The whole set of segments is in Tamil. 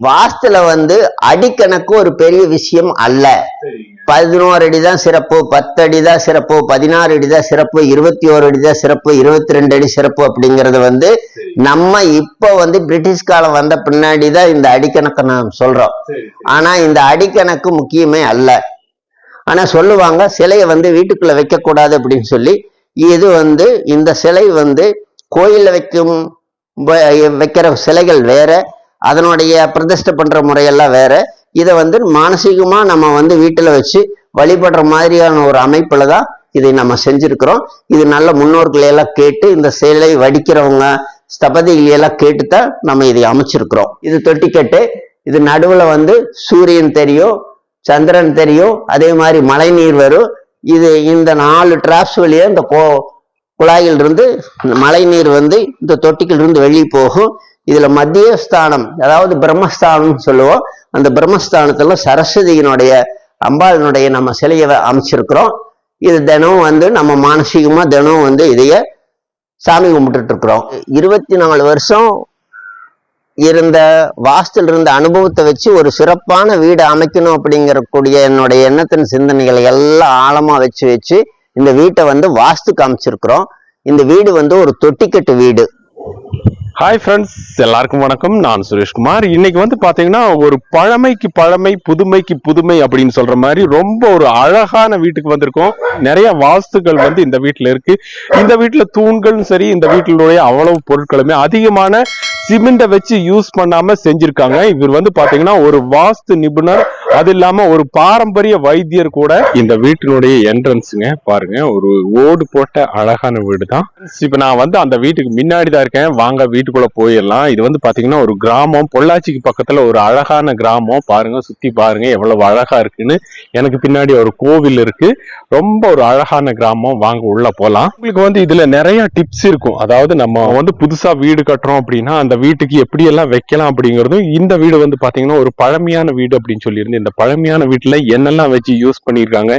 வாஸ்துல வந்து அடிக்கணக்கு ஒரு பெரிய விஷயம் அல்ல. பதினோரு அடி தான் சிறப்பு பத்து அடி தான் சிறப்பு பதினாறு அடி தான் சிறப்பு இருபத்தி ஓரு அடி தான் சிறப்பு இருபத்தி ரெண்டு அடி சிறப்பு அப்படிங்கறது வந்து நம்ம இப்ப வந்து பிரிட்டிஷ் காலம் வந்த பின்னாடி தான் இந்த அடிக்கணக்கை நாம் சொல்றோம். ஆனா இந்த அடிக்கணக்கு முக்கியமே அல்ல. ஆனா சொல்லுவாங்க சிலையை வந்து வீட்டுக்குள்ள வைக்க கூடாது அப்படின்னு சொல்லி இது வந்து இந்த சிலை வந்து கோயில்ல வைக்கும் வைக்கிற சிலைகள் வேற அதனுடைய பிரதிஷ்டை பண்ணுற முறையெல்லாம் வேற. இதை வந்து மானசீகமாக நம்ம வந்து வீட்டில் வச்சு வழிபடுற மாதிரியான ஒரு அமைப்பில் தான் இதை நம்ம செஞ்சிருக்கிறோம். இது நல்ல முன்னோர்களையெல்லாம் கேட்டு இந்த சேலை வடிக்கிறவங்க ஸ்தபதிகளையெல்லாம் கேட்டு தான் நம்ம இதை அமைச்சிருக்கிறோம். இது தொட்டிக்கட்டு இது நடுவில் வந்து சூரியன் தெரியும் சந்திரன் தெரியும் அதே மாதிரி மழை நீர் வரும். இது இந்த நாலு டிராப்ஸ் வழியே இந்த கோ குழாயிலிருந்து இந்த மழை நீர் வந்து இந்த தொட்டிக்கிலிருந்து வெளியே போகும். இதுல மத்திய ஸ்தானம் அதாவது பிரம்மஸ்தானம் சொல்லுவோம். அந்த பிரம்மஸ்தானத்துல சரஸ்வதியினுடைய அம்பாளினுடைய நம்ம சிலையை அமைச்சிருக்கிறோம். இது தினம் வந்து நம்ம மானசீகமா தினம் வந்து இதைய சாமி கும்பிட்டுட்டு இருக்கிறோம் இருபத்தி நாலு வருஷம் இருந்த வாஸ்துல இருந்த அனுபவத்தை வச்சு ஒரு சிறப்பான வீடு அமைக்கணும் அப்படிங்கிற கூடிய என்னுடைய எண்ணத்தின் சிந்தனைகளை எல்லாம் ஆழமா வச்சு வச்சு இந்த வீட்டை வந்து வாஸ்துக்கு அமைச்சிருக்கிறோம் இந்த வீடு வந்து ஒரு தொட்டிக்கட்டு வீடு. ஹாய் ஃப்ரெண்ட்ஸ் எல்லாருக்கும் வணக்கம். நான் சுரேஷ்குமார் இன்னைக்கு வந்து பார்த்தீங்கன்னா ஒரு பழமைக்கு பழமை புதுமைக்கு புதுமை அப்படின்னு சொல்ற மாதிரி ரொம்ப ஒரு அழகான வீட்டுக்கு வந்திருக்கோம். நிறைய வாஸ்துக்கள் வந்து இந்த வீட்டில் இருக்கு. இந்த வீட்டில் தூண்களும் சரி இந்த வீட்டிலுடைய அவ்வளவு பொருட்களுமே அதிகமான சிமெண்ட்டை வச்சு யூஸ் பண்ணாம செஞ்சிருக்காங்க. இவர் வந்து பார்த்தீங்கன்னா ஒரு வாஸ்து நிபுணர் அது இல்லாம ஒரு பாரம்பரிய வைத்தியர் கூட இந்த வீட்டினுடைய என்ட்ரன்ஸுங்க பாருங்க ஒரு ஓடு போட்ட அழகான வீடு தான் இப்ப நான் வந்து அந்த வீட்டுக்கு முன்னாடி தான் இருக்கேன். வாங்க வீட்டுக்குள்ள போயிடலாம். இது வந்து பாத்தீங்கன்னா ஒரு கிராமம். பொள்ளாச்சிக்கு பக்கத்துல ஒரு அழகான கிராமம். பாருங்க சுத்தி பாருங்க எவ்வளவு அழகா இருக்குன்னு. எனக்கு பின்னாடி ஒரு கோவில் இருக்கு. ரொம்ப ஒரு அழகான கிராமம். வாங்க உள்ள போலாம். உங்களுக்கு வந்து இதுல நிறைய டிப்ஸ் இருக்கும். அதாவது நம்ம வந்து புதுசா வீடு கட்டுறோம் அப்படின்னா அந்த வீட்டுக்கு எப்படி எல்லாம் வைக்கலாம் அப்படிங்கறதும் இந்த வீடு வந்து பாத்தீங்கன்னா ஒரு பழமையான வீடு அப்படின்னு சொல்லியிருந்தேன் இந்த பழமையான வீட்டுல என்னெல்லாம் வச்சு யூஸ் பண்ணியிருக்காங்க?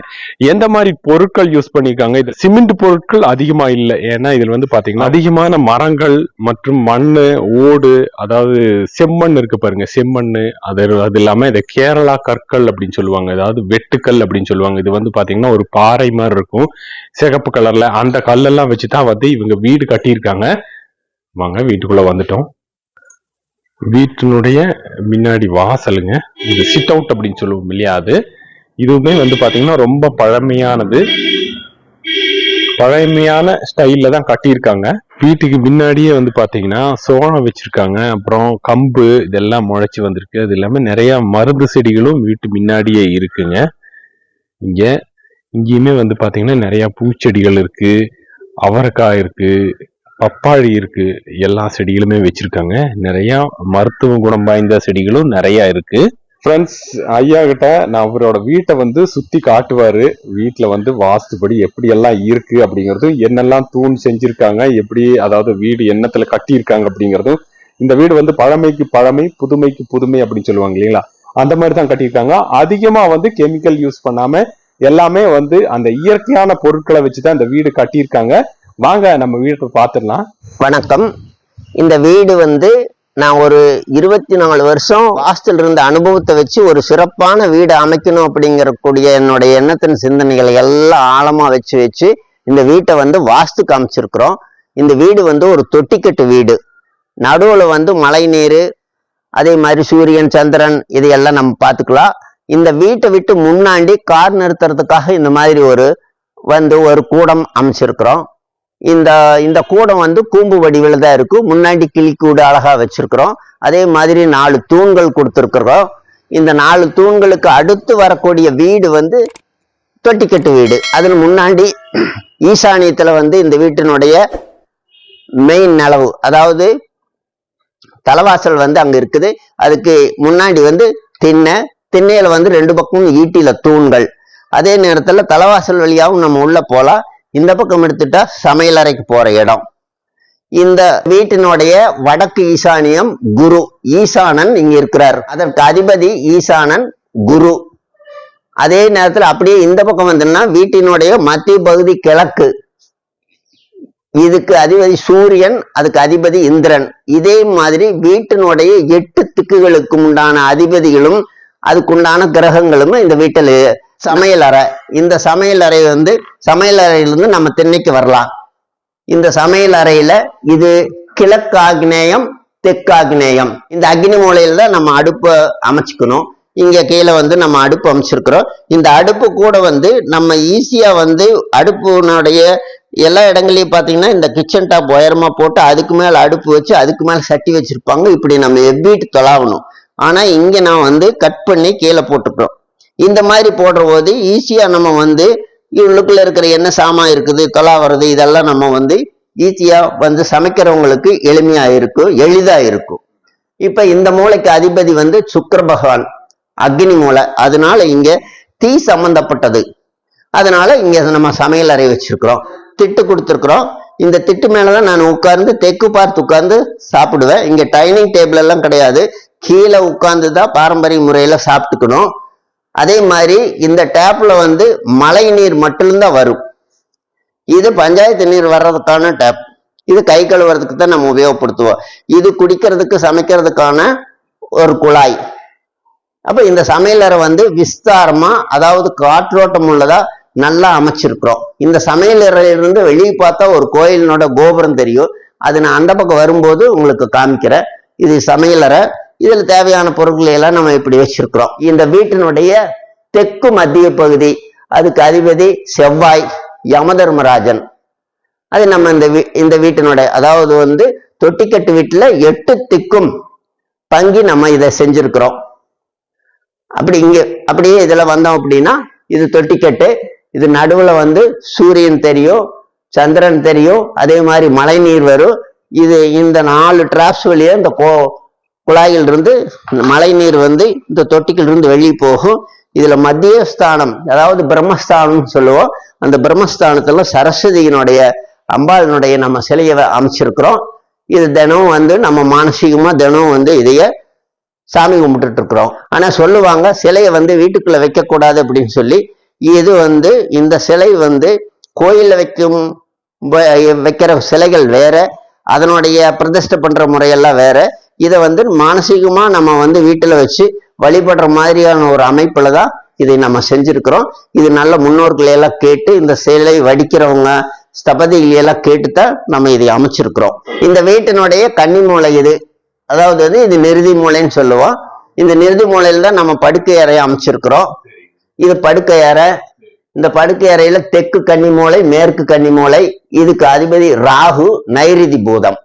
எந்த மாதிரி பொருட்கள் யூஸ் பண்ணியிருக்காங்க? இது சிமெண்ட் பொருட்கள் அதிகமா இல்லை. ஏன்னா இதுல வந்து பாத்தீங்கன்னா அதிகமான மரங்கள் மற்றும் மண்ணு ஓடு அதாவது செம்மண் இருக்கு பாருங்க. செம்மண் அது அது இல்லாம இதை கேரளா கற்கள் அப்படின்னு சொல்லுவாங்க. அதாவது வெட்டுக்கல் அப்படின்னு சொல்லுவாங்க. இது வந்து பாத்தீங்கன்னா ஒரு பாறை மாதிரி இருக்கும். சிகப்பு கலர்ல அந்த கல்லெல்லாம் வச்சுதான் வந்து இவங்க வீடு கட்டியிருக்காங்க. வாங்க வீட்டுக்குள்ள வந்துட்டோம். வீட்டினுடைய முன்னாடி வாசலுங்க. இது சிட் அவுட் அப்படின்னு சொல்லுவோம் இல்லையா அது? இதுவுமே வந்து பார்த்தீங்கன்னா ரொம்ப பழமையானது. பழமையான ஸ்டைலில் தான் கட்டியிருக்காங்க. வீட்டுக்கு முன்னாடியே வந்து பார்த்தீங்கன்னா சோளம் வச்சுருக்காங்க. அப்புறம் கம்பு இதெல்லாம் முளைச்சி வந்திருக்கு. அது இல்லாமல் நிறையா மருந்து செடிகளும் வீட்டு முன்னாடியே இருக்குங்க. இங்கே இங்கேயுமே வந்து பார்த்தீங்கன்னா நிறையா பூச்செடிகள் இருக்குது அவரைக்காய் இருக்குது பப்பாளி இருக்கு. எல்லா செடிகளுமே வச்சிருக்காங்க. நிறைய மருத்துவ குணம் வாய்ந்த செடிகளும் நிறைய இருக்கு. ஃப்ரெண்ட்ஸ் ஐயா கிட்ட நான் அவரோட வீட்டை வந்து சுத்தி காட்டுவாரு. வீட்டுல வந்து வாஸ்துபடி எப்படி எல்லாம் இருக்கு அப்படிங்கிறதும் என்னெல்லாம் தூண் செஞ்சிருக்காங்க எப்படி அதாவது வீடு எண்ணத்துல கட்டியிருக்காங்க அப்படிங்கிறதும் இந்த வீடு வந்து பழமைக்கு பழமை புதுமைக்கு புதுமை அப்படின்னு சொல்லுவாங்க இல்லைங்களா? அந்த மாதிரி தான் கட்டியிருக்காங்க. அதிகமா வந்து கெமிக்கல் யூஸ் பண்ணாம எல்லாமே வந்து அந்த இயற்கையான பொருட்களை வச்சுதான் இந்த வீடு கட்டியிருக்காங்க. வாங்க நம்ம வீட்டை பார்த்துடலாம். வணக்கம். இந்த வீடு வந்து நான் ஒரு இருபத்தி நாலு வருஷம் ஹாஸ்டல் இருந்த அனுபவத்தை வச்சு ஒரு சிறப்பான வீடு அமைக்கணும் அப்படிங்கிற கூடிய என்னுடைய எண்ணத்தின் சிந்தனைகளை எல்லாம் ஆழமா வச்சு வச்சு இந்த வீட்டை வந்து வாஸ்து காமிச்சிருக்கிறோம். இந்த வீடு வந்து ஒரு தொட்டிக்கட்டு வீடு. நடுவில் வந்து மழை நீர் அதே மாதிரி சூரியன் சந்திரன் இதையெல்லாம் நம்ம பார்த்துக்கலாம். இந்த வீட்டை விட்டு முன்னாடி கார் நிறுத்துறதுக்காக இந்த மாதிரி ஒரு வந்து ஒரு கூடம் அமைச்சிருக்கிறோம். இந்த இந்த கூடம் வந்து கூம்பு வடிவில் தான் இருக்கும் முன்னாடி கிளிக்கூடு அழகாக வச்சுருக்குறோம். அதே மாதிரி நாலு தூண்கள் கொடுத்துருக்குறோம். இந்த நாலு தூண்களுக்கு அடுத்து வரக்கூடிய வீடு வந்து தொட்டிக்கட்டு வீடு. அதில் முன்னாடி ஈசானியத்தில் வந்து இந்த வீட்டினுடைய மெயின் நிலவு அதாவது தலைவாசல் வந்து அங்கே இருக்குது. அதுக்கு முன்னாடி வந்து திண்ணை திண்ணையில் வந்து ரெண்டு பக்கமும் ஈட்டியில் தூண்கள். அதே நேரத்தில் தலைவாசல் வழியாகவும் நம்ம உள்ளே போகலாம் இந்த பக்கம் எடுத்துட்டா சமையலறைக்கு போற இடம். இந்த வீட்டினுடைய வடக்கு ஈசானியம் குரு. ஈசானன் இங்க இருக்கிறார். அதற்கு அதிபதி ஈசானன் குரு. அதே நேரத்தில் அப்படியே இந்த பக்கம் வந்தோம்னா வீட்டினுடைய மத்திய பகுதி கிழக்கு. இதுக்கு அதிபதி சூரியன் அதுக்கு அதிபதி இந்திரன். இதே மாதிரி வீட்டினுடைய எட்டு திக்குகளுக்கு உண்டான அதிபதிகளும் அதுக்குண்டான கிரகங்களும் இந்த வீட்டில் சமையல் அறை. இந்த சமையல் அறை வந்து சமையல் அறையிலிருந்து நம்ம திண்ணைக்கு வரலாம். இந்த சமையல் அறையில இது கிழக்கு ஆக்னேயம் தெற்கு ஆக்னேயம் இந்த அக்னி மூலையில தான் நம்ம அடுப்பை அமைச்சுக்கணும். இங்க கீழே வந்து நம்ம அடுப்பு அமைச்சிருக்கிறோம். இந்த அடுப்பு கூட வந்து நம்ம ஈஸியா வந்து அடுப்புனுடைய எல்லா இடங்களையும் பார்த்தீங்கன்னா இந்த கிச்சன் டாப் உயரமா போட்டு அதுக்கு மேல அடுப்பு வச்சு அதுக்கு மேல சட்டி வச்சிருப்பாங்க. இப்படி நம்ம எவ்விட்டு தொலாவணும். ஆனா இங்க நான் வந்து கட் பண்ணி கீழே போட்டுக்கிறோம். இந்த மாதிரி போடுற போது ஈஸியா நம்ம வந்து உள்ளுக்குள்ள இருக்கிற என்ன சாமான் இருக்குது தொலா வருது இதெல்லாம் நம்ம வந்து ஈஸியா வந்து சமைக்கிறவங்களுக்கு எளிமையா இருக்கும் எளிதா இருக்கும். இப்ப இந்த மூளைக்கு அதிபதி வந்து சுக்கர பகவான் அக்னி மூலை அதனால இங்க தீ சம்பந்தப்பட்டது. அதனால இங்க நம்ம சமையல் அறை வச்சிருக்கிறோம் திட்டு கொடுத்துருக்குறோம். இந்த திட்டு மேலதான் நான் உட்கார்ந்து தெற்கு பார்த்து உட்கார்ந்து சாப்பிடுவேன். இங்க டைனிங் டேபிள் எல்லாம் கிடையாது. கீழே உட்கார்ந்து தான் பாரம்பரிய முறையில சாப்பிட்டுக்கணும். அதே மாதிரி இந்த டேப்பில் வந்து மழை நீர் மட்டும்தான் வரும். இது பஞ்சாயத்து நீர் வர்றதுக்கான டேப். இது கை கழுவுறதுக்கு தான் நம்ம உபயோகப்படுத்துவோம். இது குடிக்கிறதுக்கு சமைக்கிறதுக்கான ஒரு குழாய். அப்போ இந்த சமையலறை வந்து விஸ்தாரமாக அதாவது காற்றோட்டம் உள்ளதாக நல்லா அமைச்சிருக்கிறோம். இந்த சமையலறையிலிருந்து வெளியே பார்த்தா ஒரு கோயிலினோட கோபுரம் தெரியும். அது நான் அந்த பக்கம் வரும்போது உங்களுக்கு காமிக்கிறேன். இது சமையலறை. இதில் தேவையான பொருட்களை எல்லாம் நம்ம இப்படி வச்சிருக்கிறோம். இந்த வீட்டினுடைய தெற்கு மத்திய பகுதி அதுக்கு அதிபதி செவ்வாய் யமதர்மராஜன். அது நம்ம இந்த வீ இந்த வீட்டினுடைய அதாவது வந்து தொட்டிக்கட்டு வீட்டில் எட்டு திக்கும் பங்கி நம்ம இதை செஞ்சிருக்கிறோம். அப்படி இங்கே அப்படியே இதில் வந்தோம் அப்படின்னா இது தொட்டிக்கட்டு இது நடுவில் வந்து சூரியன் தெரியும் சந்திரன் தெரியும் அதே மாதிரி மழை நீர் வரும். இது இந்த நாலு டிராப்ஸ் வழியே இந்த கோ குழாயிலிருந்து இந்த மழை நீர் வந்து இந்த தொட்டிக்கிலிருந்து வெளியே போகும். இதுல மத்திய ஸ்தானம் அதாவது பிரம்மஸ்தானம்னு சொல்லுவோம். அந்த பிரம்மஸ்தானத்துல சரஸ்வதியினுடைய அம்பாளினுடைய நம்ம சிலையை அமைச்சிருக்கிறோம். இது தினமும் வந்து நம்ம மானசீகமா தினமும் வந்து இதைய சாமி கும்பிட்டுட்டு இருக்கிறோம் ஆனா சொல்லுவாங்க சிலையை வந்து வீட்டுக்குள்ள வைக்க கூடாது அப்படின்னு சொல்லி. இது வந்து இந்த சிலை வந்து கோயிலில் வைக்கும் வ- வைக்கிற சிலைகள் வேற அதனுடைய பிரதிஷ்டை பண்ற முறையெல்லாம் வேற. இதை வந்து மானசீகமாக நம்ம வந்து வீட்டில் வச்சு வழிபடுற மாதிரியான ஒரு அமைப்பில் தான் இதை நம்ம செஞ்சிருக்கிறோம். இது நல்ல முன்னோர்களை எல்லாம் கேட்டு இந்த சேலை வடிக்கிறவங்க ஸ்தபதிகளை எல்லாம் கேட்டுத்தான் நம்ம இதை அமைச்சிருக்கிறோம். இந்த வீட்டினுடைய கன்னி மூலை இது. அதாவது வந்து இது நிறுதி மூலைன்னு சொல்லுவோம். இந்த நிறுதி மூளையில் தான் நம்ம படுக்கை அறையை அமைச்சிருக்கிறோம். இது படுக்கை அறை. இந்த படுக்கை அறையில தெற்கு கன்னி மூலை மேற்கு கன்னி மூலை இதுக்கு அதிபதி ராகு நைரிதி பூதம்.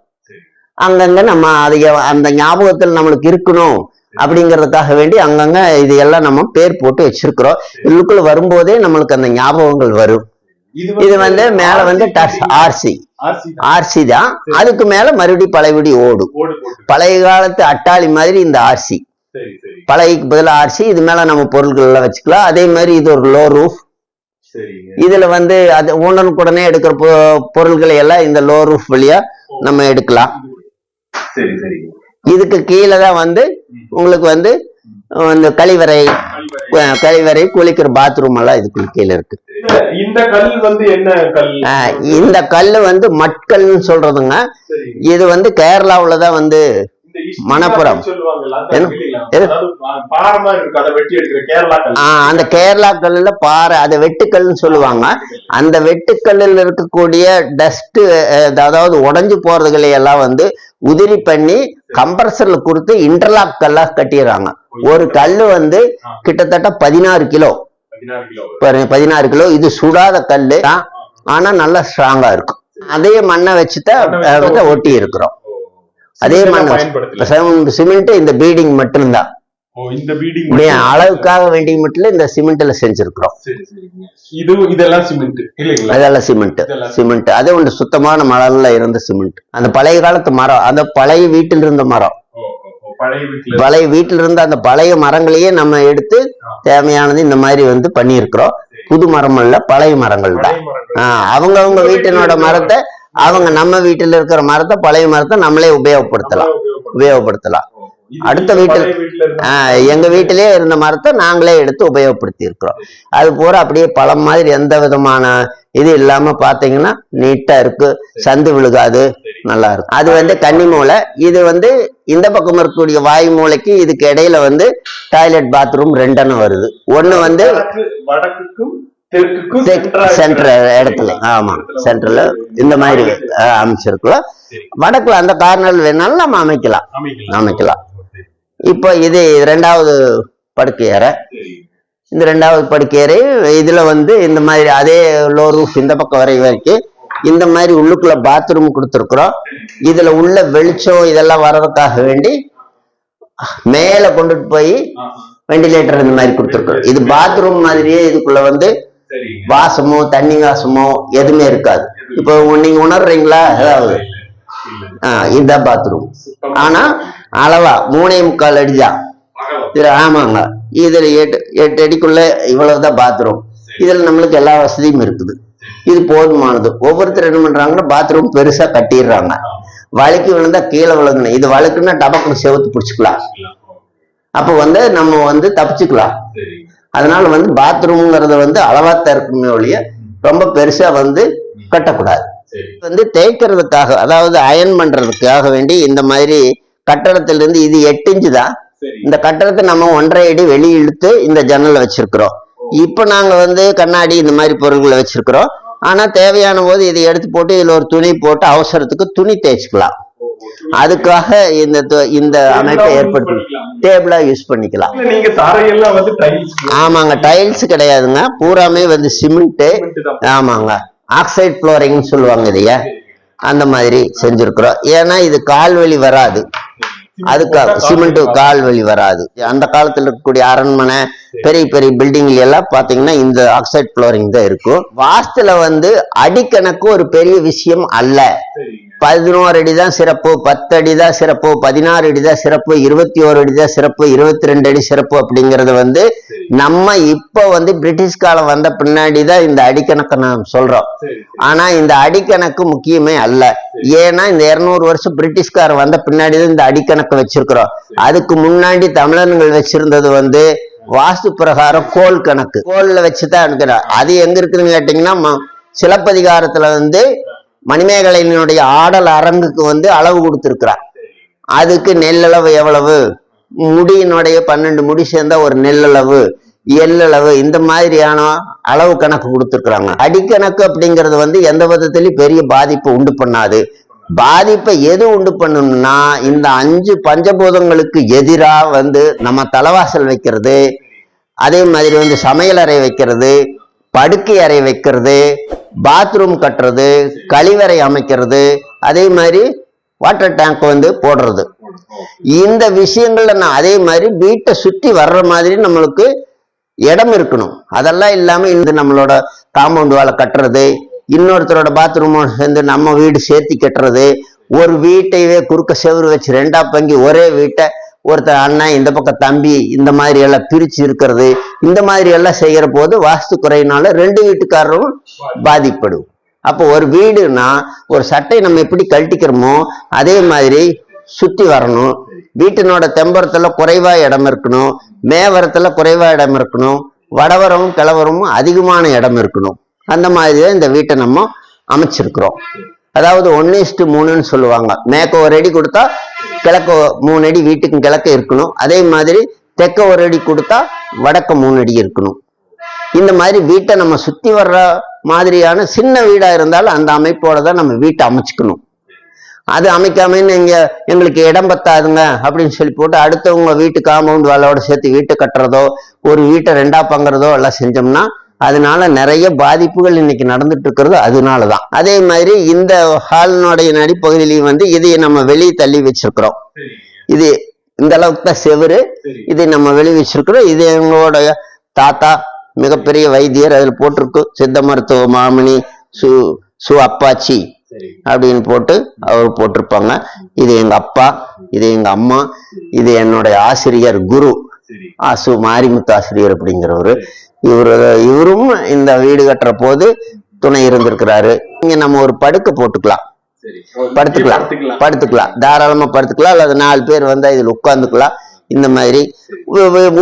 அங்கங்க நம்ம அதை அந்த ஞாபகத்தில் நம்மளுக்கு இருக்கணும் அப்படிங்கிறதுக்காக வேண்டி அங்கங்க இது எல்லாம் நம்ம பேர் போட்டு வச்சிருக்கிறோம். உள்ளுக்குள்ள வரும்போதே நம்மளுக்கு அந்த ஞாபகங்கள் வரும். இது வந்து மேல வந்து ஆர்சி. ஆர்சி. தான். ஆர்சி தான். அதுக்கு மேல மறுபடியும் பழையபடி ஓடும் பழைய காலத்து அட்டாளி மாதிரி இந்த ஆர்சி. பழையக்கு பதிலா ஆர்சி. இது மேல நம்ம பொருட்கள் எல்லாம் வச்சுக்கலாம். அதே மாதிரி இது ஒரு லோ ரூஃப் இதுல வந்து அது உடனுக்குடனே எடுக்கிற பொ- பொருட்களை எல்லாம் இந்த லோ ரூஃப் வழியா நம்ம எடுக்கலாம். சரி சரிங்க இதுக்கு கீழே தான் வந்து உங்களுக்கு வந்து இந்த கழிவறை கழிவறை. குளிக்கிற பாத்ரூம் எல்லாம் இதுக்குள்ள கீழே இருக்கு. இந்த- கல் வந்து என்ன கல்? இந்த கல்லு வந்து மட்கல்னு சொல்றதுங்க. இது வந்து கேரளாவுல தான் வந்து மணப்புறம். அந்த கேரளா கல் கல்லுல பாறை அதை வெட்டுக்கல்னு சொல்லுவாங்க. அந்த வெட்டுக்கல்லில் இருக்கக்கூடிய டஸ்ட் அதாவது உடைஞ்சு போறதுகளை எல்லாம் வந்து உதிரி பண்ணி கம்ப்ரஸர்ல கொடுத்து இன்டர்லாக் கல்லா கட்டிடுறாங்க. ஒரு கல்லு வந்து கிட்டத்தட்ட பதினாறு கிலோ. பதினாறு கிலோ. கிலோ. இது சுடாத கல்லு தான். ஆனா நல்லா ஸ்ட்ராங்கா இருக்கும். அதே மண்ணை வச்சுதான் ஒட்டி இருக்கிறோம் அதே பயன்படுத்தல. சிமெண்ட் இந்த பீடிங் மட்டும்தான். அளவுக்காக வேண்டிய மட்டும் இந்த சிமெண்ட்ல செஞ்சிருக்கிறோம். இது இதெல்லாம் சிமெண்ட் அதெல்லாம் சிமெண்ட் சிமெண்ட் அது ஒன்று சுத்தமான மணல்ல இருந்த சிமெண்ட். அந்த பழைய காலத்து மரம் அந்த பழைய வீட்டில் இருந்த மரம். பழைய வீட்டுல இருந்த அந்த பழைய மரங்களையே நம்ம எடுத்து தேவையானது இந்த மாதிரி வந்து பண்ணியிருக்கிறோம். புது மரம் இல்ல பழைய மரங்கள். தான். ஆஹ் அவங்கவங்க வீட்டினோட மரத்தை அவங்க நம்ம வீட்டில் இருக்கிற மரத்தை பழைய மரத்தை நம்மளே உபயோகப்படுத்தலாம். உபயோகப்படுத்தலாம். அடுத்த வீட்டில் எங்க வீட்டிலேயே இருந்த மரத்தை நாங்களே எடுத்து உபயோகப்படுத்தி இருக்கிறோம் அது பூரா அப்படியே பழம் மாதிரி எந்த விதமான இது இல்லாம பாத்தீங்கன்னா நீட்டா இருக்கு. சந்து விழுகாது. நல்லா இருக்கும் அது வந்து கன்னி மூலை இது வந்து இந்த பக்கம் இருக்கக்கூடிய வாயு மூலைக்கு இதுக்கு இடையில வந்து டாய்லெட் பாத்ரூம் ரெண்டெண்ணம் வருது. ஒண்ணு வந்து வடக்கு சென்டர் இடத்துல. ஆமா. சென்டர்ல இந்த மாதிரி அமைச்சிருக்கலாம் வடக்குல அந்த கார்னர் வேணாலும் நம்ம அமைக்கலாம். அமைக்கலாம். இப்போ இது ரெண்டாவது படுக்கை அறை. சரி. இந்த ரெண்டாவது படுக்கையறை இதுல வந்து இந்த மாதிரி அதே லோ ரூஃப் இந்த பக்கம் வரை வரைக்கும் இந்த மாதிரி உள்ளுக்குள்ள பாத்ரூம் கொடுத்துருக்குறோம். இதுல உள்ள வெளிச்சம் இதெல்லாம் வர்றதுக்காக வேண்டி மேல கொண்டுட்டு போய். வெண்டிலேட்டர் இந்த மாதிரி கொடுத்துருக்குறோம். இது பாத்ரூம் மாதிரியே இதுக்குள்ள வந்து வாசமோ தண்ணி வாசமோ எதுவுமே இருக்காது. இப்போ நீங்க உணர்றீங்களா? அதாவது இதுதான் பாத்ரூம் ஆனா அளவா மூணே முக்கால் அடிதான். இதுல ஆமாங்க. இதுல எட்டு எட்டு அடிக்குள்ள இவ்வளவுதான் பாத்ரூம் இதுல நம்மளுக்கு எல்லா வசதியும் இருக்குது. இது போதுமானது. ஒவ்வொருத்தர் என்ன பண்றாங்கன்னா பாத்ரூம் பெருசா கட்டிடுறாங்க. வழுக்கி விழுந்தா கீழே விழுங்கணும் இது வழுக்குன்னா டபக்குன்னு செவுத்து பிடிச்சிக்கலாம். அப்போ வந்து நம்ம வந்து தப்பிச்சுக்கலாம். அதனால வந்து பாத்ரூம்ங்கிறத வந்து அளவாத்தான் இருக்கணுமே ஒழிய ரொம்ப பெருசா வந்து கட்டக்கூடாது. வந்து தேய்க்கிறதுக்காக அதாவது அயன் பண்றதுக்காக வேண்டி இந்த மாதிரி கட்டடத்திலிருந்து இது எட்டு இன்ச்சு தான். இந்த கட்டடத்தை நம்ம ஒன்றரை அடி வெளியே இழுத்து இந்த ஜன்னல்ல வச்சிருக்கிறோம். இப்போ நாங்க வந்து கண்ணாடி இந்த மாதிரி பொருட்களை வச்சிருக்கிறோம். ஆனா தேவையான போது இதை எடுத்து போட்டு இதுல ஒரு துணி போட்டு அவசரத்துக்கு துணி தேய்ச்சிக்கலாம். அதுக்காக இந்த இந்த அமைப்பை ஏற்படுத்தி டேபிளா யூஸ் பண்ணிக்கலாம். இல்ல, நீங்க தரையெல்லாம் வந்து டைல்ஸ் ஆமாங்க டைல்ஸ் கிடையாதுங்க. பூராமே வந்து சிமெண்ட் ஆமாங்க. ஆக்சைடு ஃப்ளோரிங்னு சொல்லுவாங்க இதைய. அந்த மாதிரி செஞ்சிருக்கிறோம். ஏன்னா இது கால்வழி வராது. அதுக்காக சிமெண்ட் கால்வழி வராது. அந்த காலத்துல இருக்கக்கூடிய அரண்மனை பெரிய பெரிய பில்டிங்ல எல்லாம் பாத்தீங்கன்னா இந்த ஆக்சைடு ஃப்ளோரிங் தான் இருக்கும். வாஸ்துல வந்து அடிக்கணக்கு ஒரு பெரிய விஷயம் அல்ல. பதினோரு அடி தான் சிறப்பு பத்து அடி தான் சிறப்பு பதினாறு அடி தான் சிறப்பு இருபத்தி ஓரு அடி தான் சிறப்பு இருபத்தி ரெண்டு அடி சிறப்பு அப்படிங்கறது வந்து நம்ம இப்ப வந்து பிரிட்டிஷ் காலம் வந்த பின்னாடி தான் இந்த அடிக்கணக்கை நாம் சொல்றோம். ஆனா இந்த அடிக்கணக்கு முக்கியமே அல்ல. ஏன்னா இந்த இருநூறு வருஷம் பிரிட்டிஷ்காரர் வந்த பின்னாடி தான் இந்த அடிக்கணக்கு வச்சிருக்கிறோம். அதுக்கு முன்னாடி தமிழர்கள் வச்சிருந்தது வந்து வாஸ்து பிரகாரம் கோல் கணக்கு. கோல்ல வச்சுதான் எடுக்கிறார் அது எங்க இருக்குதுன்னு கேட்டீங்கன்னா சிலப்பதிகாரத்துல வந்து மணிமேகலையினுடைய ஆடல் அரங்குக்கு வந்து அளவு கொடுத்திருக்கிறார். அதுக்கு நெல்லளவு எவ்வளவு? முடியினுடைய பன்னெண்டு முடி சேர்ந்தா ஒரு நெல்லளவு எள்ளளவு இந்த மாதிரியான அளவு கணக்கு கொடுத்துருக்குறாங்க. அடிக்கணக்கு அப்படிங்கிறது வந்து எந்த விதத்துலையும் பெரிய பாதிப்பை உண்டு பண்ணாது. பாதிப்பை எது உண்டு பண்ணணும்னா இந்த அஞ்சு பஞ்சபூதங்களுக்கு எதிராக வந்து நம்ம தலைவாசல் வைக்கிறது அதே மாதிரி வந்து சமையலறை வைக்கிறது படுக்கை அறை வைக்கிறது பாத்ரூம் கட்டுறது கழிவறை அமைக்கிறது அதே மாதிரி வாட்டர் டேங்க் வந்து போடுறது. இந்த விஷயங்கள்ல நான் அதே மாதிரி வீட்டை சுத்தி வர்ற மாதிரி நம்மளுக்கு இடம் இருக்கணும். அதெல்லாம் இல்லாம இந்த நம்மளோட காம்பவுண்ட் வாழை கட்டுறது இன்னொருத்தரோட பாத்ரூம் சேர்ந்து நம்ம வீடு சேர்த்து கட்டுறது ஒரு வீட்டையவே குறுக்க செவரு வச்சு ரெண்டா பங்கி ஒரே வீட்டை ஒருத்தர் அண்ணன் இந்த பக்கம் தம்பி இந்த மாதிரி எல்லாம் பிரிச்சு இருக்கிறது இந்த மாதிரி எல்லாம் செய்யற போது வாஸ்து குறையினால ரெண்டு வீட்டுக்காரரும் பாதிப்படும். அப்போ ஒரு வீடுனா ஒரு சட்டை நம்ம எப்படி கழட்டிக்கிறோமோ அதே மாதிரி சுத்தி வரணும். வீட்டினோட தெம்பரத்துல குறைவா இடம் இருக்கணும். மேவரத்துல குறைவா இடம் இருக்கணும். வடவரமும் கிழவரமும் அதிகமான இடம் இருக்கணும். அந்த மாதிரி தான் இந்த வீட்டை நம்ம அமைச்சிருக்கிறோம். அதாவது ஒன்னு இஸ்டு மூணுன்னு சொல்லுவாங்க. மேக்க ஒரு அடி கொடுத்தா கிழக்க மூணு அடி வீட்டுக்கு கிழக்க இருக்கணும். அதே மாதிரி தெற்க ஒரு அடி கொடுத்தா வடக்க மூணு அடி இருக்கணும். இந்த மாதிரி வீட்டை நம்ம சுத்தி வர்ற மாதிரியான சின்ன வீடா இருந்தாலும் அந்த அமைப்போட தான் நம்ம வீட்டை அமைச்சுக்கணும். அது அமைக்காமன்னு இங்க எங்களுக்கு இடம் பத்தாதுங்க அப்படின்னு சொல்லி போட்டு அடுத்தவங்க வீட்டு காம்பவுண்ட் வேலையோட சேர்த்து வீட்டை கட்டுறதோ ஒரு வீட்டை ரெண்டா பங்குறதோ எல்லாம் செஞ்சோம்னா அதனால நிறைய பாதிப்புகள் இன்னைக்கு நடந்துட்டு இருக்கிறது அதனாலதான். அதே மாதிரி இந்த ஹாலினுடைய நடிப்பகுதியிலையும் வந்து இதை நம்ம வெளியே தள்ளி வச்சிருக்கிறோம். இது இந்த அளவுக்கு தான் செவுரு. இதை நம்ம வெளியே வச்சிருக்கிறோம். இது எங்களோட தாத்தா மிகப்பெரிய வைத்தியர். அதில் போட்டிருக்கு. சித்த மருத்துவ மாமணி சு சு அப்பாச்சி அப்படின்னு போட்டு அவர் போட்டிருப்பாங்க. இது எங்க அப்பா இது எங்க அம்மா இது என்னுடைய ஆசிரியர் குரு. ஆசு மாரிமுத்து ஆசிரியர் அப்படிங்கிறவரு. இவரு இவரும் இந்த வீடு கட்டுற போது துணை இருந்திருக்கிறாரு. இங்க நம்ம ஒரு படுக்கை போட்டுக்கலாம். படுத்துக்கலாம். படுத்துக்கலாம். தாராளமா படுத்துக்கலாம். அல்லது நாலு பேர் வந்தா இதுல உட்காந்துக்கலாம். இந்த மாதிரி.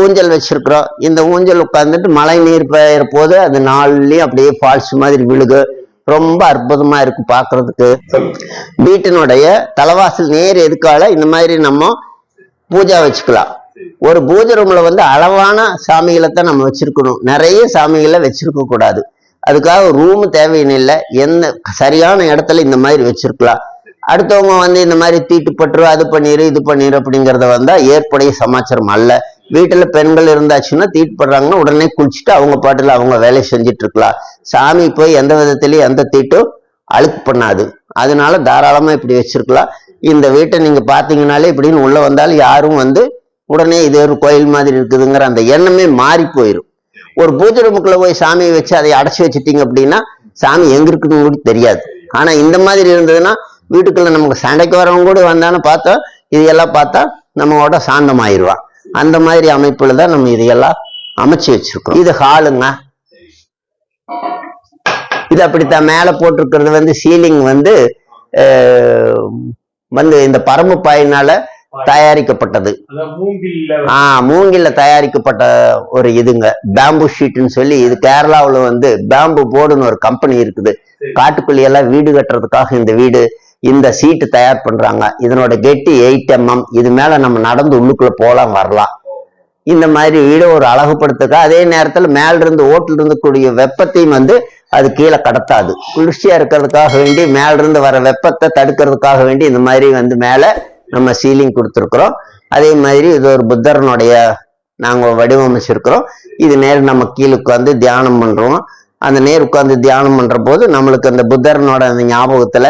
ஊஞ்சல் வச்சிருக்கிறோம். இந்த ஊஞ்சல் உட்காந்துட்டு மழை நீர் பெய்யற போது அது நாலுலயும் அப்படியே ஃபால்ஸ் மாதிரி விழுகு. ரொம்ப அற்புதமா இருக்கு பாக்குறதுக்கு. வீட்டினுடைய தலைவாசல் நேர் எதுக்கால இந்த மாதிரி நம்ம பூஜா வச்சுக்கலாம். ஒரு பூஜை ரூம்ல வந்து அளவான சாமிகளை தான் நம்ம வச்சிருக்கணும். நிறைய சாமிகளை வச்சிருக்க கூடாது. அதுக்காக ரூம் தேவையில்லை எந்த சரியான இடத்துல இந்த மாதிரி வச்சிருக்கலாம். அடுத்தவங்க வந்து இந்த மாதிரி தீட்டுப்பட்டுரு அது பண்ணிடு இது பண்ணிடு அப்படிங்கிறத வந்தால் ஏற்புடைய சமாச்சாரம் அல்ல. வீட்டுல பெண்கள் இருந்தாச்சுன்னா தீட்டுப்படுறாங்கன்னா உடனே குளிச்சுட்டு அவங்க பாட்டுல அவங்க வேலையை செஞ்சுட்டு இருக்கலாம். சாமி போய் எந்த விதத்திலயும் எந்த தீட்டும் அழுக்கு பண்ணாது. அதனால தாராளமா இப்படி வச்சிருக்கலாம். இந்த வீட்டை நீங்க பார்த்தீங்கனாலே இப்படின்னு உள்ள வந்தாலும் யாரும் வந்து உடனே இது ஒரு கோயில் மாதிரி இருக்குதுங்கிற அந்த எண்ணமே மாறி போயிடும் ஒரு பூஜை ரூமுக்குள்ள போய் சாமியை வச்சு அதை அடைச்சி வச்சுட்டீங்க அப்படின்னா சாமி எங்க இருக்குன்னு கூட தெரியாது. ஆனா இந்த மாதிரி இருந்ததுன்னா வீட்டுக்குள்ள நமக்கு சண்டைக்கு வரவங்க கூட வந்தான்னு பார்த்தா இது எல்லாம் பார்த்தா நம்மளோட சாந்தமாயிருவா. அந்த மாதிரி அமைப்புல தான் நம்ம இதையெல்லாம் அமைச்சு வச்சிருக்கோம். இது ஹாலுங்க. இது அப்படித்தான். மேல போட்டிருக்கிறது வந்து சீலிங் வந்து வந்து இந்த பரம்பு பாயினால தயாரிக்கப்பட்டது. அதான் மூங்கில்ல ஆ மூங்கில்ல தயாரிக்கப்பட்ட ஒரு இதுங்க. பேம்பு ஷீட்னு சொல்லி இது கேரளாவுல வந்து பேம்பு போர்டுன்னு ஒரு கம்பெனி இருக்குது. காட்டுக்குள்ளி எல்லாம் வீடு கட்டுறதுக்காக இந்த வீடு இந்த சீட்டு தயார் பண்றாங்க. இதனோட கெட்டி எயிட் எம்எம் இது மேல நம்ம நடந்து உள்ளுக்குள்ள போலாம் வரலாம். இந்த மாதிரி வீடு ஒரு அழகுபடுத்துக்க அதே நேரத்துல மேல இருந்து ஓட்டுல இருந்தக்கூடிய வெப்பத்தையும் வந்து அது கீழே கடத்தாது. குளிர்ச்சியா இருக்கிறதுக்காக வேண்டி மேல இருந்து வர வெப்பத்தை தடுக்கிறதுக்காக வேண்டி இந்த மாதிரி வந்து மேல நம்ம சீலிங் கொடுத்துருக்குறோம். அதே மாதிரி இது ஒரு புத்தரனுடைய நாங்கள் வடிவமைச்சிருக்கிறோம். இது நேர் நம்ம கீழே உட்காந்து தியானம் பண்ணுறோம் அந்த நேர் உட்காந்து தியானம் பண்ணுற போது நம்மளுக்கு அந்த புத்தரனோட அந்த ஞாபகத்தில்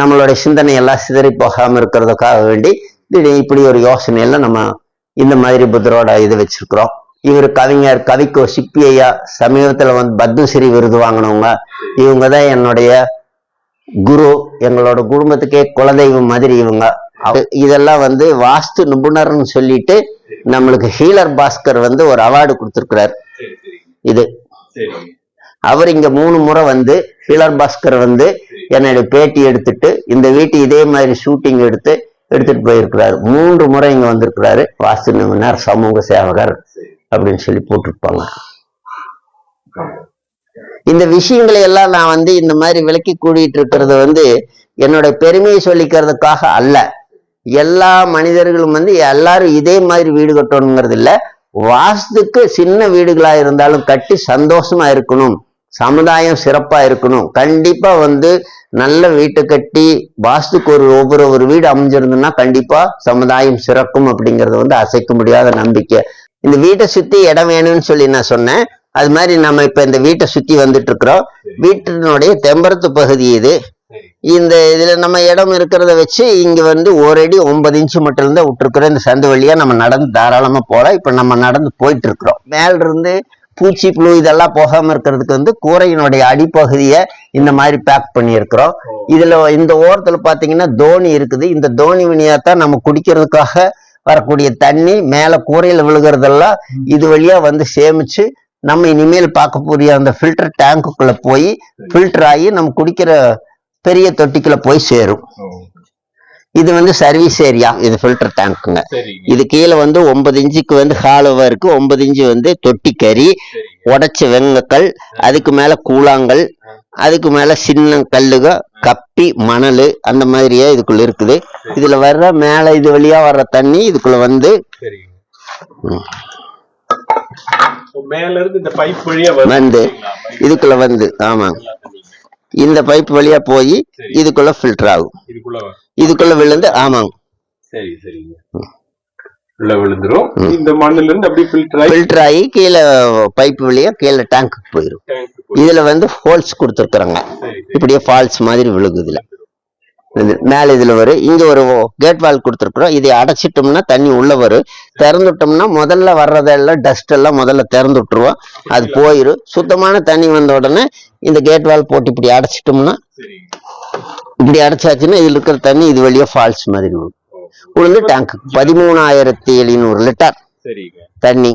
நம்மளுடைய சிந்தனை எல்லாம் சிதறி போகாமல் இருக்கிறதுக்காக வேண்டி இது இப்படி ஒரு யோசனையெல்லாம் நம்ம இந்த மாதிரி புத்தரோட இது வச்சிருக்கிறோம். இவர் கவிஞர் கவிக்கோ சிப்பி ஐயா சமீபத்தில் வந்து பத்மஸ்ரீ விருது வாங்கினவங்க. இவங்க தான் என்னுடைய குரு. எங்களோட குடும்பத்துக்கே குலதெய்வம் மாதிரி இவங்க. இதெல்லாம் வந்து வாஸ்து நிபுணர்னு சொல்லிட்டு நம்மளுக்கு ஹீலர் பாஸ்கர் வந்து ஒரு அவார்டு கொடுத்துருக்கிறார். இது. அவர் இங்க மூணு முறை வந்து ஹீலர் பாஸ்கர் வந்து என்னுடைய பேட்டி எடுத்துட்டு இந்த வீட்டு இதே மாதிரி ஷூட்டிங் எடுத்து எடுத்துட்டு போயிருக்கிறாரு. மூன்று முறை இங்க வந்திருக்கிறாரு. வாஸ்து நிபுணர் சமூக சேவகர் அப்படின்னு சொல்லி போட்டிருப்பாங்க. இந்த விஷயங்களை எல்லாம் நான் வந்து இந்த மாதிரி விளக்கி கூடிட்டு இருக்கிறது வந்து என்னோட பெருமையை சொல்லிக்கிறதுக்காக அல்ல. எல்லா மனிதர்களும் வந்து எல்லாரும் இதே மாதிரி வீடு கட்டணுங்கிறது இல்லை வாஸ்துக்கு சின்ன வீடுகளாக இருந்தாலும் கட்டி சந்தோஷமா இருக்கணும். சமுதாயம் சிறப்பா இருக்கணும். கண்டிப்பா வந்து நல்ல வீட்டை கட்டி வாஸ்துக்கு ஒரு ஒவ்வொரு ஒரு வீடு அமைஞ்சிருந்ததுன்னா கண்டிப்பா சமுதாயம் சிறக்கும் அப்படிங்கறது வந்து அசைக்க முடியாத நம்பிக்கை. இந்த வீட்டை சுத்தி இடம் வேணும்னு சொல்லி நான் சொன்னேன். அது மாதிரி நம்ம இப்ப இந்த வீட்டை சுத்தி வந்துட்டு இருக்கிறோம். வீட்டினுடைய தெம்பரத்து பகுதி இது. இந்த இதில் நம்ம இடம் இருக்கிறத வச்சு இங்கே வந்து ஒரு அடி ஒன்பது இன்ச்சு மட்டும் இருந்தா விட்டுருக்குறோம். இந்த சந்து வழியாக நம்ம நடந்து தாராளமாக போகலாம் இப்போ நம்ம நடந்து போயிட்டு இருக்கிறோம் மேலிருந்து பூச்சி புழு இதெல்லாம் போகாமல் இருக்கிறதுக்கு வந்து கூரையினுடைய அடிப்பகுதியை இந்த மாதிரி பேக் பண்ணியிருக்கிறோம். இதில் இந்த ஓரத்தில் பார்த்தீங்கன்னா தோணி இருக்குது. இந்த தோணி வினியாக தான் நம்ம குடிக்கிறதுக்காக வரக்கூடிய தண்ணி மேலே கூரையில் விழுகிறதெல்லாம் இது வழியாக வந்து சேமித்து நம்ம இனிமேல் பார்க்கக்கூடிய அந்த ஃபில்டர் டேங்குக்குள்ளே போய் ஃபில்டர் ஆகி நம்ம குடிக்கிற பெரிய தொட்டிக்குள்ள போய் சேரும். இது வந்து சர்வீஸ் ஏரியா இது ஃபில்டர் டேங்க்குங்க இது கீழே வந்து ஒன்பது இன்ச்சுக்கு வந்து ஹாலோவா இருக்கு. ஒன்பது இன்ச்சு வந்து தொட்டி கறி உடைச்ச வெங்கக்கல் அதுக்கு மேல கூழாங்கல் அதுக்கு மேல சின்ன கல்லுக கப்பி மணல் அந்த மாதிரியே இதுக்குள்ள இருக்குது. இதுல வர்ற மேல இது வழியா வர்ற தண்ணி இதுக்குள்ள வந்து மேல இருந்து இந்த பைப் வழியா வந்து. இதுக்குள்ள வந்து. ஆமாங்க. இந்த பைப் வழியா போய் இதுக்குள்ள ஃபில்டர் ஆகும். இதுக்குள்ள விழுந்து ஆமாங்க சரி சரிங்க. விழுந்துரும். இந்த மண்ணுல இருந்து அப்படியே ஃபில்டர் ஆகி ஃபில்டர் ஆகி கீழே பைப் வழியா கீழே டேங்க்குக்கு போயிடும் இதுல வந்து ஹோல்ஸ் கொடுத்துருக்குறாங்க. இப்படியே ஃபால்ஸ் மாதிரி விழுகுது இதுல இது மேல இதுல வரும் இங்க ஒரு கேட் வால் கொடுத்துருக்குறோம். இதை அடைச்சிட்டோம்னா தண்ணி உள்ள வரும் திறந்துட்டோம்னா முதல்ல வர்றதெல்லாம் டஸ்ட் எல்லாம் முதல்ல திறந்து விட்டுருவோம். அது போயிடும் சுத்தமான தண்ணி வந்த உடனே இந்த கேட் வால் போட்டு இப்படி அடைச்சிட்டோம்னா இப்படி அடைச்சாச்சுன்னா இதுல இருக்கிற தண்ணி இது வழியா ஃபால்ஸ் மாதிரி விழும் விழுந்து டேங்க் பதிமூணாயிரத்தி எழுநூறு லிட்டர் தண்ணி.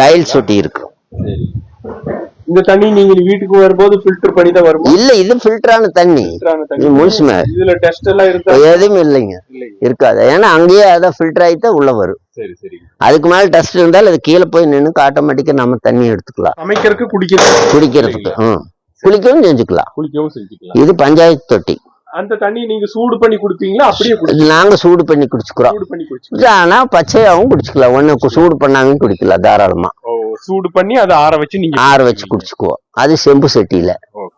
டைல்ஸ் ஒட்டி இருக்கு? இந்த தண்ணி நீங்க வீட்டுக்கு வரும்போது ஃபில்டர் பண்ணி தான் வருமா? இல்ல இது ஃபில்டரான தண்ணி. தண்ணி. முழுசுமே இதுல டெஸ்ட் எல்லாம் இருந்தா எதுவும் இல்லைங்க. இருக்காது. ஏன்னா அங்கேயே அதான் ஃபில்டர் ஆகி தான் உள்ள வரும். சரி சரி அதுக்கு மேல டஸ்ட் இருந்தால் அது கீழே போய் நின்று ஆட்டோமேட்டிக்கா நம்ம தண்ணி எடுத்துக்கலாம். சமைக்கிறதுக்கு குடிக்கிறது குடிக்கிறதுக்கு குளிக்கவும் செஞ்சுக்கலாம். குளிக்கவும் செஞ்சுக்கலாம். இது பஞ்சாயத்து தொட்டி. அந்த தண்ணி நீங்க சூடு பண்ணி குடுப்பீங்களா? அப்படியே நாங்க சூடு பண்ணி குடிச்சுக்கிறோம். சூடு பண்ணி குடிச்சு இது ஆனா பச்சையாவும் குடிச்சுக்கலாம். ஒண்ணு சூடு பண்ணாமையும் குடிக்கலாம் தாராளமா. சூடு பண்ணி அதை ஆற வச்சு நீங்க ஆற வச்சு குடிச்சுக்குவோம். அது செம்பு சட்டியில.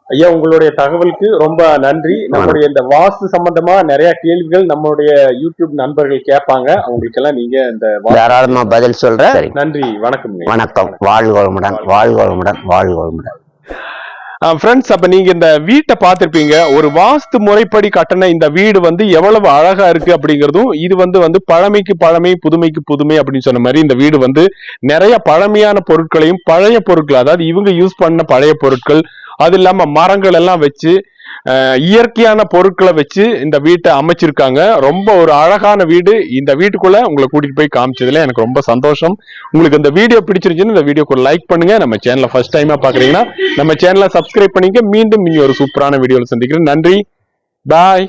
ஐயா உங்களுடைய தகவலுக்கு ரொம்ப நன்றி. நம்மளுடைய இந்த வாஸ்து சம்பந்தமா நிறைய கேள்விகள் நம்மளுடைய யூடியூப் நண்பர்கள் கேட்பாங்க. அவங்களுக்கெல்லாம் நீங்க இந்த தாராளமா பதில் சொல்றேன். சரி. நன்றி. வணக்கம் வணக்கம். வாழ்க வளமுடன். வாழ்க வளமுடன். வாழ்க வளமுடன். ஃப்ரெண்ட்ஸ் அப்ப நீங்க இந்த வீட்டை பார்த்துருப்பீங்க. ஒரு வாஸ்து முறைப்படி கட்டின இந்த வீடு வந்து எவ்வளவு அழகா இருக்கு அப்படிங்கிறதும் இது வந்து வந்து பழமைக்கு பழமை புதுமைக்கு புதுமை அப்படின்னு சொன்ன மாதிரி இந்த வீடு வந்து நிறைய பழமையான பொருட்களையும் பழைய பொருட்கள் அதாவது இவங்க யூஸ் பண்ண பழைய பொருட்கள் அது இல்லாம மரங்கள் எல்லாம் வச்சு இயற்கையான பொருட்களை வச்சு இந்த வீட்டை அமைச்சிருக்காங்க. ரொம்ப ஒரு அழகான வீடு. இந்த வீட்டுக்குள்ள உங்களை கூட்டிட்டு போய் காமிச்சதுல எனக்கு ரொம்ப சந்தோஷம். உங்களுக்கு இந்த வீடியோ பிடிச்சிருச்சுன்னு இந்த வீடியோக்கு லைக் பண்ணுங்க. நம்ம சேனலை ஃபர்ஸ்ட் டைமா பாக்குறீங்கன்னா நம்ம சேனலை சப்ஸ்கிரைப் பண்ணிக்க மீண்டும் நீங்க ஒரு சூப்பரான வீடியோல சந்திக்கிறேன். நன்றி. பாய்